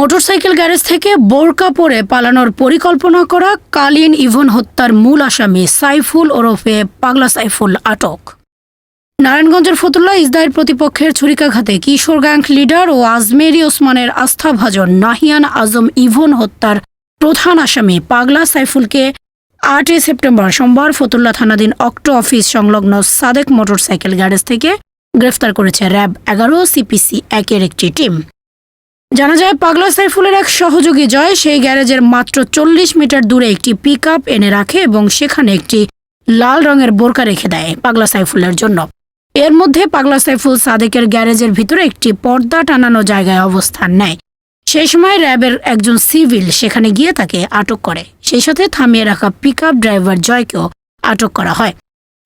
Motorcycle garage থেকে বোরকা পরে পালানোর পরিকল্পনা করা কালীন ইভন হত্যার মূল আসামি সাইফুল ওরফে পাগলা সাইফুল আটক। নারায়ণগঞ্জের ফতুল্লা ইসদায়ের প্রতিপক্ষের ছুরিকাঘাতে কিশোর গ্যাং লিডার ও আজমেরি ওসমানের আস্থাভাজন নাহিয়ান আজম ইভন হত্যার প্রধান আসামি পাগলা সাইফুলকে আটই সেপ্টেম্বর সোমবার ফতুল্লা থানাধীন অক্টো অফিস সংলগ্ন সাদেক মোটরসাইকেল গ্যারেজ থেকে গ্রেফতার করেছে র্যাব এগারো, সিপিসি একের একটি টিম। জানা যায়, পাগলা সাইফুলের এক সহযোগী জয় সেই গ্যারেজের মাত্র চল্লিশ মিটার দূরে একটি পিক এনে রাখে এবং সেখানে একটি লাল রঙের বোরকা রেখে দেয় পাগলা সাইফুলের জন্য। এর মধ্যে পাগলা সাইফুল সাদেকের গ্যারেজের ভিতরে একটি পর্দা টানানো জায়গায় অবস্থান নেয়। সেই সময় র্যাবের একজন সিভিল সেখানে গিয়ে তাকে আটক করে। সেই সাথে থামিয়ে রাখা পিক ড্রাইভার জয়কেও আটক করা হয়।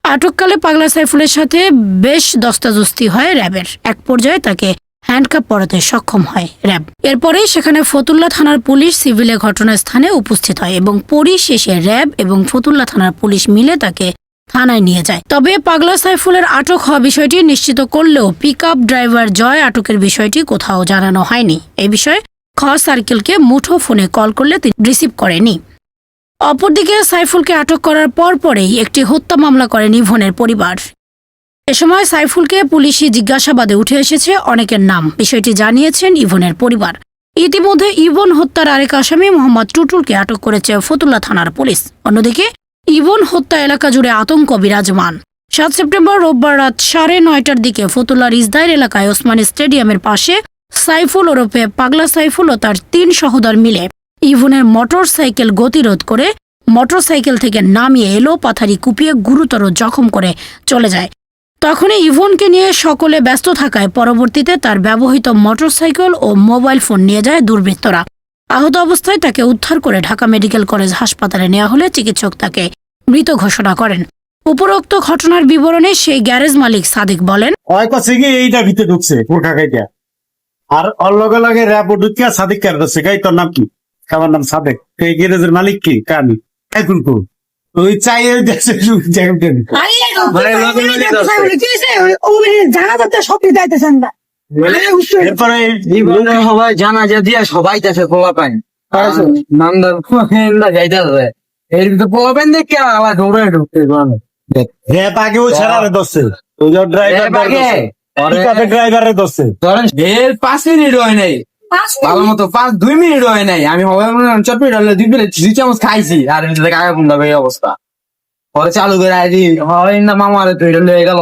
আটককালে পাগলা সাইফুলের সাথে বেশ দস্তাদস্তি হয় র্যাবের। এক পর্যায়ে তাকে হ্যান্ডকাপ পরাতে সক্ষম হয় র্যাব। এরপরেই সেখানে ফতুল্লা থানার পুলিশ সিভিলে ঘটনাস্থানে উপস্থিত হয় এবং পরিশেষে র্যাব এবং ফতুল্লা থানার পুলিশ মিলে তাকে থানায় নিয়ে যায়। তবে পাগলা সাইফুলের আটক হওয়া বিষয়টি নিশ্চিত করলেও পিক ড্রাইভার জয় আটকের বিষয়টি কোথাও জানানো হয়নি। এই বিষয়ে খ সার্কেলকে মুঠো ফোনে কল করলে তিনি রিসিভ করেনি। অপরদিকে সাইফুলকে আটক করার পর পরেই একটি হত্যা মামলা করেন ইভনের পরিবার। এ সময় সাইফুলকে পুলিশি জিজ্ঞাসাবাদে উঠে এসেছে অনেকের নাম। বিষয়টি জানিয়েছেন ইভনের পরিবার। ইতিমধ্যে ইভন হত্যার আরেক আসামি মোহাম্মদ টুটুলকে আটক করেছে ফতুল্লা থানার পুলিশ। অন্যদিকে, ইভন হত্যা এলাকা জুড়ে আতঙ্ক বিরাজমান। সাত সেপ্টেম্বর রোববার রাত সাড়ে নয়টার দিকে ফতুল্লার ইসদাইর এলাকায় ওসমানী স্টেডিয়ামের পাশে সাইফুল ওরফে পাগলা সাইফুল ও তার তিন সহোদর মিলে ইভনের মোটর সাইকেল গতিরোধ করে মোটর সাইকেল থেকে নামিয়ে এলো পাথারি কুপিয়ে গুরুতর জখম করে চলে যায়। তখনই ইভনকে নিয়ে সকলে ব্যস্ত থাকায় পরবর্তীতে তার ব্যবহৃত মোটরসাইকেল ও মোবাইল ফোন নিয়ে যায় দুর্বৃত্তরা। আহত অবস্থায় তাকে উদ্ধার করে ঢাকা মেডিকেল কলেজ হাসপাতালে নেওয়া হলে চিকিৎসক তাকে মৃত ঘোষণা করেন। উপরোক্ত ঘটনার বিবরণে সেই গ্যারেজ মালিক সাদিক বলেন কাছে এইটা আর ওর লগে ঢুকিয়া সাদিক কার তোর নাম কি? নাম সাদেক। গ্যারেজের মালিক কি? কামি এখন ওই চাই ওই দেশে মানে ধরছে। জানা যাতে সব দিতেছেন না। এরপরে সবাই জানা যা দিয়া সবাই পোলা পাইন নামদার যাইতে এর ভিতরে পোলা পাইন দেখে আবার দৌড়ে ঢুকতে পারে র্যাপ আগে ওই ছাড়ারে ধরছে। ওই ড্রাইভার এর পাঁচ মিনিট হয় নাই। ভালো মতো পাঁচ দুই মিনিট হয় নাই। আমি হবে চট মিনিট হলে দুই মিনিট দুই চামচ খাইছি। আর ভিতরে কাকা কুন্ডা এই অবস্থা। পরে চালু করে আইছি। হয় না মামারে তুই লয়ে গেল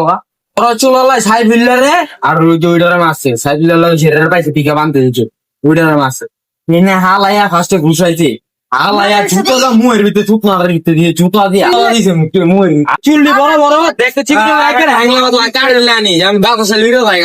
ওরা চুলালাই সাই বিল্লারে আর ওই যে ওইটারে মারছে। সাই বিল্লার ছেড়ে পাইছে টিকা বানতে দিচ্ছে ওইটারে মারছে। এনে হালাইয়া ফার্স্টে ঘুষাইছে। হালাইয়া জুতো দা মুয়ের ভিতরে মারার ভিতরে দিয়ে জুতো দিয়ে দিছে মুখে মুয়ের চুল্লি বড় বড় দেখতে ঠিক হ্যাংলা মতো কাটে লানি আমি লিখে ভাই